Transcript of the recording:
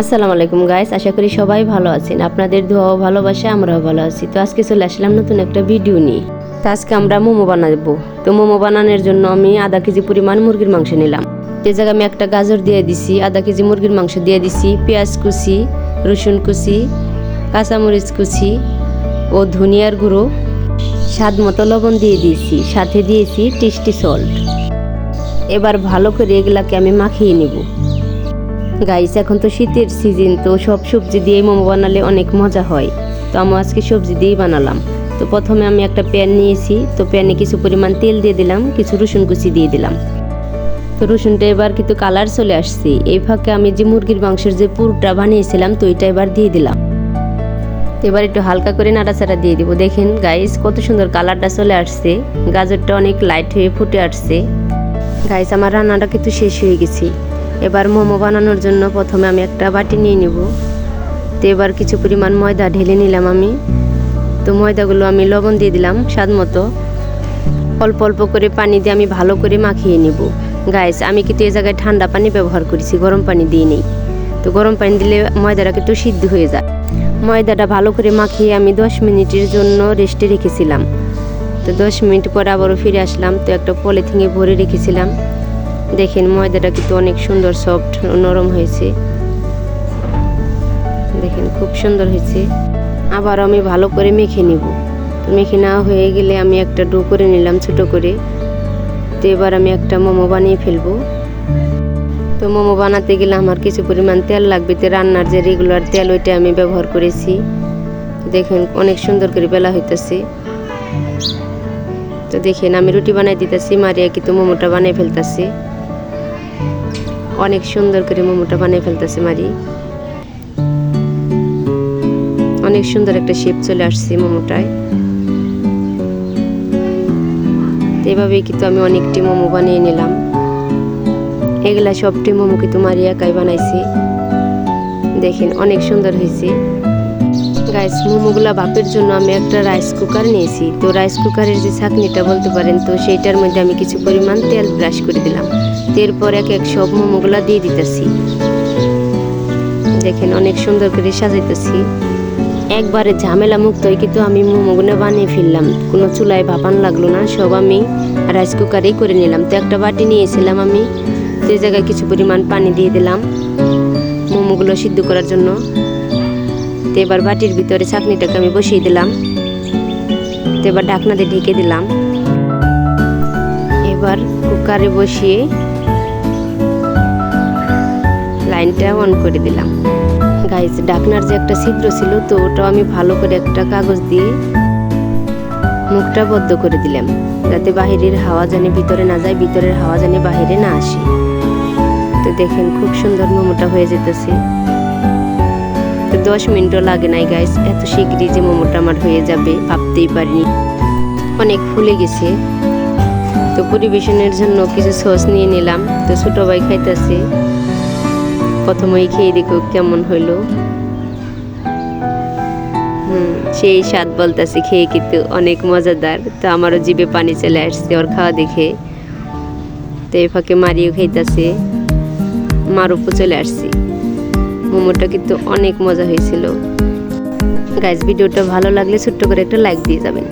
আসসালামু আলাইকুম গাইস আশা করি সবাই ভালো আছেন। আপনাদের দোয়া ও ভালোবাসা আমরাও ভালো আছি। তো আজকে চলে আসলাম নতুন একটা ভিডিও নিয়ে। তো আজকে আমরা মোমো বানাবো। তো মোমো বানানোর জন্য আমি আধা কেজি পরিমাণ মুরগির মাংস নিলাম। যে জায়গায় আমি একটা গাজর দিয়ে দিছি, আধা কেজি মুরগির মাংস দিয়ে দিছি, পেঁয়াজ কুচি, রসুন কুচি, কাঁচামরিচ কুচি ও ধনিয়ার গুঁড়ো। স্বাদ মতো লবণ দিয়ে দিয়েছি। সাথে দিয়েছি টেস্টি সল্ট এবার ভালো করে এগুলাকে আমি মাখিয়ে নেব। গাইস এখন তো শীতের সিজন তো সব সবজি দিয়ে মোমো বানালে অনেক মজা হয়। তো আমি আজকে সবজি দিয়েই বানালাম। তো প্রথমে আমি একটা প্যান নিয়েছি। তো প্যানে কিছু পরিমাণ তেল দিয়ে দিলাম, কিছু রসুন কুচি দিয়ে দিলাম। তো রসুনটা এবার কিন্তু কালার চলে আসছে। এই ফাঁকে আমি যে মুরগির মাংসের যে পুরটা বানিয়েছিলাম, তো এটা এবার দিয়ে দিলাম। এবার একটু হালকা করে নাড়াচাড়া দিয়ে দিব। দেখেন গাইস কত সুন্দর কালারটা চলে আসছে। গাজরটা অনেক লাইট হয়ে ফুটে আসছে। গাইস আমার রান্নাটা কিন্তু শেষ হয়ে গেছে। এবার মোমো বানানোর জন্য প্রথমে আমি একটা বাটি নিয়ে নিব। তো এবার কিছু পরিমাণ ময়দা ঢেলে নিলাম আমি। তো ময়দাগুলো আমি লবণ দিয়ে দিলাম স্বাদ মতো। অল্প অল্প করে পানি দিয়ে আমি ভালো করে মাখিয়ে নিব। গাইস আমি কিন্তু এই জায়গায় ঠান্ডা পানি ব্যবহার করেছি, গরম পানি দিয়ে নেই। তো গরম পানি দিলে ময়দাটা কিন্তু সিদ্ধ হয়ে যায়। ময়দাটা ভালো করে মাখিয়ে আমি দশ মিনিটের জন্য রেস্টে রেখেছিলাম। তো দশ মিনিট পরে আবারও ফিরে আসলাম, তো একটা পলিথিনে ভরে রেখেছিলাম। দেখেন ময়দাটা কিন্তু অনেক সুন্দর সফট নরম হয়েছে। দেখেন খুব সুন্দর হয়েছে। আবার আমি ভালো করে মেখে নিব। তো মেখে নেওয়া হয়ে গেলে আমি একটা ডো করে নিলাম ছোট করে। তো এবার আমি একটা মোমো বানিয়ে ফেলব। তো মোমো বানাতে গেলে আমার কিছু পরিমাণ তেল লাগবে। তো রান্নার যে রেগুলার তেল, ওইটা আমি ব্যবহার করেছি। দেখেন অনেক সুন্দর করে বেলা হইতেছে। তো দেখেন আমি রুটি বানাই দিতেছি, মারিয়া কিন্তু মোমোটা বানিয়ে ফেলতেছি। অনেক সুন্দর করে মোমোটা বানিয়ে ফেলতেছে মারি। অনেক সুন্দর একটা শেপ চলে আসছে মোমোটায়। এভাবেই কিন্তু আমি অনেকটি মোমো বানিয়ে নিলাম। এগুলা সবটি মোমো কিন্তু মারি একাই বানাইছি। দেখেন, অনেক সুন্দর হয়েছে। গাইস মোমোগুলা বাপের জন্য আমি একটা রাইস কুকার নিয়েছি। তো রাইস কুকারের যে ছাকনিটা বলতে পারেন, তো সেইটার মধ্যে আমি কিছু পরিমাণ তেল ব্রাশ করে দিলাম। তো এরপর এক এক সব মোমোগুলা দিয়ে দিতেছি। দেখেন, অনেক সুন্দর করে সাজাইতেছি। একবারে ঝামেলা মুক্ত হয়ে কিন্তু আমি মোমোগুলো বানিয়ে ফেললাম। কোনো চুলায় ভাপান লাগল না, সব আমি রাইস কুকারেই করে নিলাম। তো একটা বাটি নিয়েছিলাম আমি এই জায়গায় কিছু পরিমাণ পানি দিয়ে দিলাম মোমোগুলো সিদ্ধ করার জন্য। তো এবার বাটির ভিতরে চাকনিটাকে আমি বসিয়ে দিলাম। তো এবার ঢাকনা দিয়ে ঢেকে দিলাম। এবার কুকারে বসিয়ে লাইনটা অন করে দিলাম। গাইজ ডাকনার যে একটা ছিদ্র ছিল, তো ওটাও আমি ভালো করে একটা কাগজ দিয়ে মুখটা বদ্ধ করে দিলাম, যাতে বাহিরের হাওয়া জানি ভিতরে না যায়, ভিতরের হাওয়া জানি বাহিরে না আসে। তো দেখেন, খুব সুন্দর মোমোটা হয়ে যেতেছে। তো দশ মিনিটও লাগে নাই গাইস এত শীঘ্রই যে মোমোটা আমার হয়ে যাবে, ভাবতেই পারিনি। অনেক ফুলে গেছে। তো পরিবেশনের জন্য কিছু সস নিয়ে নিলাম। তো ছোটো ভাই খাইতেছে। প্রথমেই খেয়ে দেখো কেমন হইল। হুম, সেই স্বাদ বলতেছে খেয়ে কিন্তু অনেক মজাদার। তো আমারও জিভে পানি চলে আসছে ওর খাওয়া দেখে। তো এই ফাঁকে মারিও খাইতেছে। মার উপর চলে আসছি। মোমোটা কিন্তু অনেক মজা হয়েছিল। গাইজ ভিডিওটা ভালো লাগলে ছোট্ট করে একটা লাইক দিয়ে যাবেন।